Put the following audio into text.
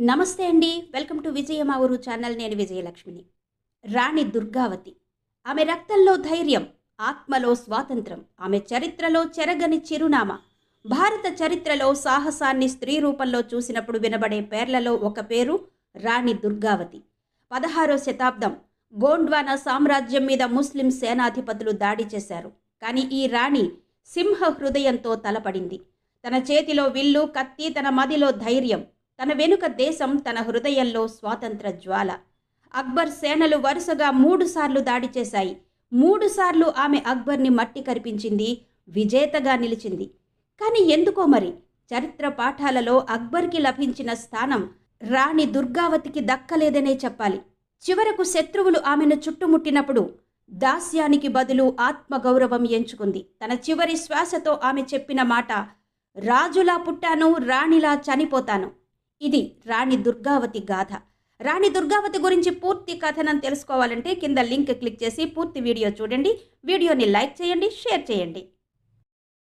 నమస్తే అండి. Welcome to విజయమావురు మా ఊరు ఛానల్. నేను విజయలక్ష్మిని. రాణి దుర్గావతి. ఆమె రక్తంలో ధైర్యం ఆత్మలో స్వాతంత్రం ఆమె చరిత్రలో చెరగని చిరునామా. భారత చరిత్రలో సాహసాన్ని స్త్రీ రూపంలో చూసినప్పుడు వినబడే పేర్లలో ఒక పేరు రాణి దుర్గావతి. పదహారో శతాబ్దం గోండ్వానా సామ్రాజ్యం మీద ముస్లిం సేనాధిపతులు దాడి చేశారు. కానీ ఈ రాణి సింహ హృదయంతో తలపడింది. తన చేతిలో విల్లు కత్తి తన మదిలో ధైర్యం తన వెనుక దేశం తన హృదయంలో స్వాతంత్ర జ్వాల. అక్బర్ సేనలు వరుసగా మూడుసార్లు దాడి చేశాయి. మూడుసార్లు ఆమె అక్బర్ని మట్టి కరిపించింది విజేతగా నిలిచింది. కానీ ఎందుకో మరి? చరిత్ర పాఠాలలో అక్బర్కి లభించిన స్థానం రాణి దుర్గావతికి దక్కలేదనే చెప్పాలి. చివరకు శత్రువులు ఆమెను చుట్టుముట్టినప్పుడు దాస్యానికి బదులు ఆత్మగౌరవం ఎంచుకుంది. తన చివరి శ్వాసతో ఆమె చెప్పిన మాట రాజులా పుట్టాను రాణిలా చనిపోతాను. ఇది రాణి దుర్గావతి గాథ. రాణి దుర్గావతి గురించి పూర్తి కథనం తెలుసుకోవాలంటే కింద లింక్ క్లిక్ చేసి పూర్తి వీడియో చూడండి. వీడియోని లైక్ చేయండి షేర్ చేయండి.